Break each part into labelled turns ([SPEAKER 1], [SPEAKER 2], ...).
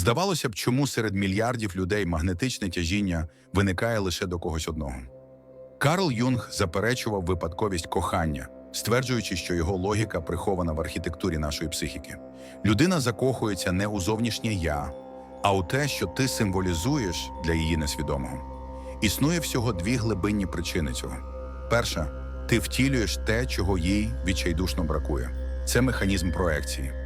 [SPEAKER 1] Здавалося б, чому серед мільярдів людей магнетичне тяжіння виникає лише до когось одного. Карл Юнг заперечував випадковість кохання, стверджуючи, що його логіка прихована в архітектурі нашої психіки. Людина закохується не у зовнішнє я, а у те, що ти символізуєш для її несвідомого. Існує всього дві глибинні причини цього. Перша ти втілюєш те, чого їй відчайдушно бракує. Це механізм проекції.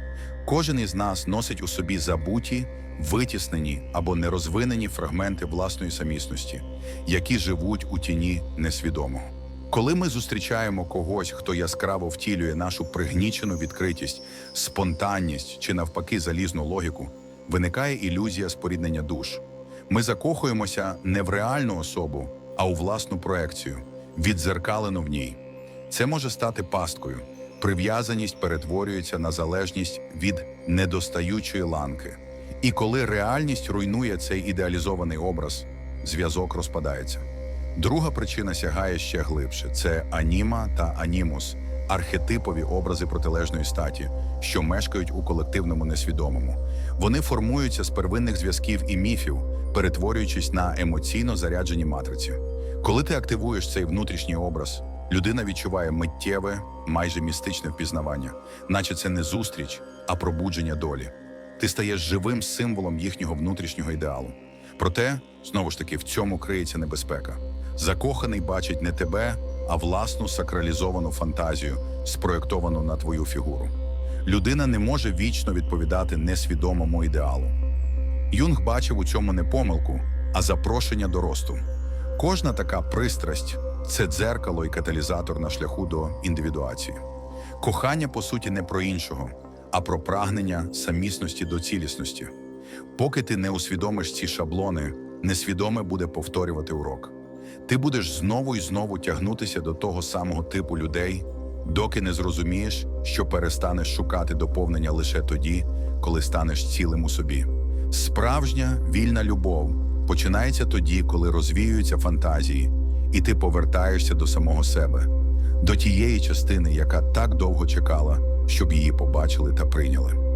[SPEAKER 1] Кожен із нас носить у собі забуті, витіснені або нерозвинені фрагменти власної самісності, які живуть у тіні несвідомого. Коли ми зустрічаємо когось, хто яскраво втілює нашу пригнічену відкритість, спонтанність чи навпаки залізну логіку, виникає ілюзія споріднення душ. Ми закохуємося не в реальну особу, а у власну проекцію, віддзеркалену в ній. Це може стати пасткою. Прив'язаність перетворюється на залежність від недостаючої ланки. І коли реальність руйнує цей ідеалізований образ, зв'язок розпадається. Друга причина сягає ще глибше: це аніма та анімус, архетипові образи протилежної статі, що мешкають у колективному несвідомому. Вони формуються з первинних зв'язків і міфів, перетворюючись на емоційно заряджені матриці. Коли ти активуєш цей внутрішній образ, людина відчуває миттєве, майже містичне впізнавання, наче це не зустріч, а пробудження долі. Ти стаєш живим символом їхнього внутрішнього ідеалу. Проте, знову ж таки, в цьому криється небезпека. Закоханий бачить не тебе, а власну сакралізовану фантазію, спроєктовану на твою фігуру. Людина не може вічно відповідати несвідомому ідеалу. Юнг бачив у цьому не помилку, а запрошення до росту. Кожна така пристрасть це дзеркало і каталізатор на шляху до індивідуації. Кохання, по суті, не про іншого, а про прагнення самісності до цілісності. Поки ти не усвідомиш ці шаблони, несвідоме буде повторювати урок. Ти будеш знову і знову тягнутися до того самого типу людей, доки не зрозумієш, що перестанеш шукати доповнення лише тоді, коли станеш цілим у собі. Справжня вільна любов починається тоді, коли розвіюються фантазії, і ти повертаєшся до самого себе, до тієї частини, яка так довго чекала, щоб її побачили та прийняли.